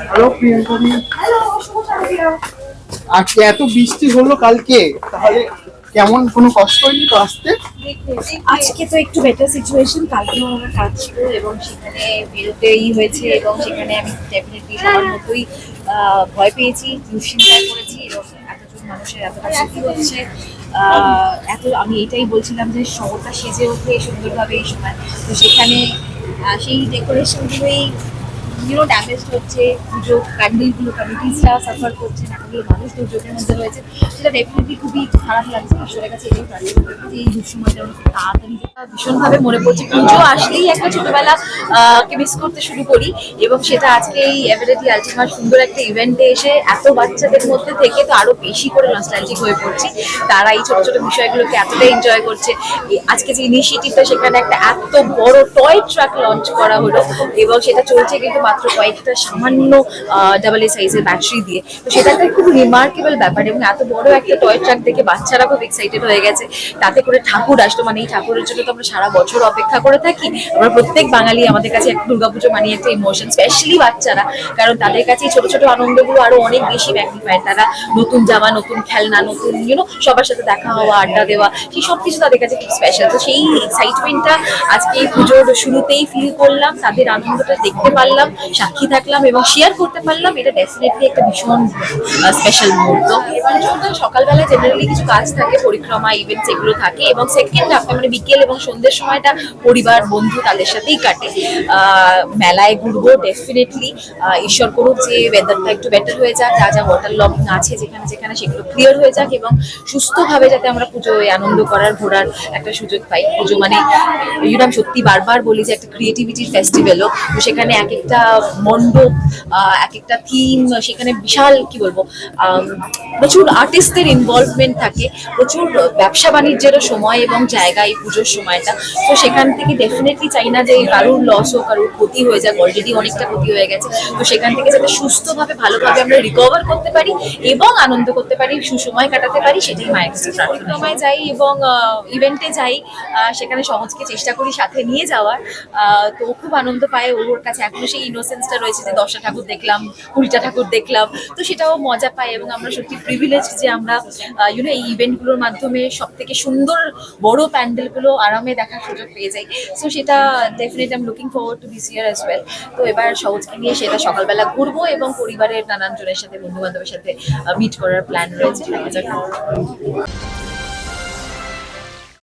Hello Priyanka দি আজকে এত বৃষ্টি হলো কালকে তাহলে কেমন কোনো কষ্ট হয়নি তো আসতে? আজকে তো একটু বেটার সিচুয়েশন কালকেও আমার কাজ ছিল এবং সেখানে বেরোতেই হয়েছে এবং সেখানে আমি ডেফিনেটলি সবার মতোই ভয় পেয়েছি দুশ্চিন্তায় পড়েছি এবং এতজন মানুষের এতটা ক্ষতি হচ্ছে। এত আমি এটাই বলছিলাম যে শহরটা সেজে ওঠে সুন্দরভাবে এই সময়। তো সেখানে সেই ডেকোরেশনগুলোই ইউনো ড্যামেজ হচ্ছে পুজো প্যান্ডেলগুলো কমিটিসরা সাফার করছে এতগুলো মানুষ দুর্যোগের মধ্যে রয়েছে। সেটা ডেফিনেটলি খুবই খারাপ লাগছে ঈশ্বরের কাছে, এটাই প্রার্থনা যে এই দুঃসময়টা খুব তাড়াতাড়ি। ভীষণভাবে মনে পড়ছে। পুজো আসলেই একটা ছোটবেলা কে মিস করতে শুরু করি এবং সেটা আজকে এই এভারেটি আলটিমা সুন্দর একটা ইভেন্টে এসে এত বাচ্চাদের মধ্যে থেকে তো আরও বেশি করে নস্টালজিক হয়ে পড়ছি। তারা এই ছোট ছোট বিষয়গুলোকে এতটা এনজয় করছে। আজকে যে ইনিশিয়েটিভটা সেখানে একটা এত বড় টয় ট্রাক লঞ্চ করা হলো এবং সেটা চলছে কিন্তু মাত্র কয়েকটা সামান্য ডাবল এ সাইজের ব্যাটারি দিয়ে। তো সেটা একটা খুব রিমার্কেবল ব্যাপার এবং এত বড় একটা টয় ট্রাক দেখে বাচ্চারা খুব এক্সাইটেড হয়ে গেছে। তাতে করে ঠাকুর আসলো মানে এই ঠাকুরের জন্য তো আমরা সারা বছর অপেক্ষা করে থাকি। আমরা প্রত্যেক বাঙালি আমাদের কাছে একটা দুর্গাপুজো মানে একটা ইমোশন স্পেশালি বাচ্চারা। কারণ তাদের কাছে এই ছোট ছোট আনন্দগুলো আরও অনেক বেশি ম্যাগনিফাইড তারা নতুন জামা, নতুন খেলনা, নতুন ইউনো সবার সাথে দেখা হওয়া, আড্ডা দেওয়া, সেই সব কিছু তাদের কাছে খুব স্পেশাল তো সেই এক্সাইটমেন্টটা আজকে এই পুজোর শুরুতেই ফিল করলাম, তাদের আনন্দটা দেখতে পারলাম। সাক্ষী থাকলাম এবং শেয়ার করতে পারলাম। এটা ডেফিনেটলি একটা ভীষণ স্পেশাল মুহূর্ত। পুজোটা সকালবেলা জেনারেলি কিছু কাজ থাকে, পরিক্রমা ইভেন্টস এগুলো থাকে এবং সেকেন্ড হাফটা মানে বিকেল এবং সন্ধ্যের সময়টা পরিবার, বন্ধু তাদের সাথেই কাটে। মেলায় ঘুরবো ডেফিনেটলি ঈশ্বর করুক যে ওয়েদারটা একটু বেটার হয়ে যাক, যা যা ওয়াটার লকিং আছে যেখানে যেখানে সেগুলো ক্লিয়ার হয়ে যাক এবং সুস্থভাবে যাতে আমরা পুজোয় আনন্দ করার, ঘোরার একটা সুযোগ পাই। পুজো মানে ইউনাম সত্যি বারবার বলি যে একটা ক্রিয়েটিভিটির ফেস্টিভ্যালও তো সেখানে এক একটা মণ্ডপ এক একটা থিম সেখানে বিশাল, কি বলব প্রচুর আর্টিস্টদের ইনভলভমেন্ট থাকে, প্রচুর ব্যবসা বাণিজ্যেরও সময় এবং জায়গা এই পুজোর সময়টা। তো সেখান থেকে ডেফিনেটলি চাই না যে কারুর লস হোক, কারুর ক্ষতি হয়ে যাক অলরেডি অনেকটা ক্ষতি হয়ে গেছে। তো সেখান থেকে যাতে সুস্থভাবে, ভালোভাবে আমরা রিকভার করতে পারি এবং আনন্দ করতে পারি, সুসময় কাটাতে পারি, সেটাই মায়ের কাছে প্রার্থনা। সময় যাই এবং ইভেন্টে যাই সেখানে সহজকে চেষ্টা করি সাথে নিয়ে যাওয়ার। তো খুব আনন্দ পায় ওর কাছে। এখনও সেই ইনোসেন্সটা রয়েছে যে দশটা ঠাকুর দেখলাম, কুড়িটা ঠাকুর দেখলাম, তো সেটাও মজা পায় এবং আমরা সত্যি প্রিভিলেজ যে আমরা ইউনো এই ইভেন্টগুলোর মাধ্যমে সব থেকে সুন্দর বড় প্যান্ডেলগুলো আরামে দেখার সুযোগ পেয়ে যাই। সো সেটা definite am looking forward to this year as well তো এবার সহজকে নিয়ে সেটা সকালবেলা ঘুরবো এবং পরিবারের নানান জনের সাথে বন্ধু বান্ধবের সাথে মিট করার প্ল্যান রয়েছে। দেখা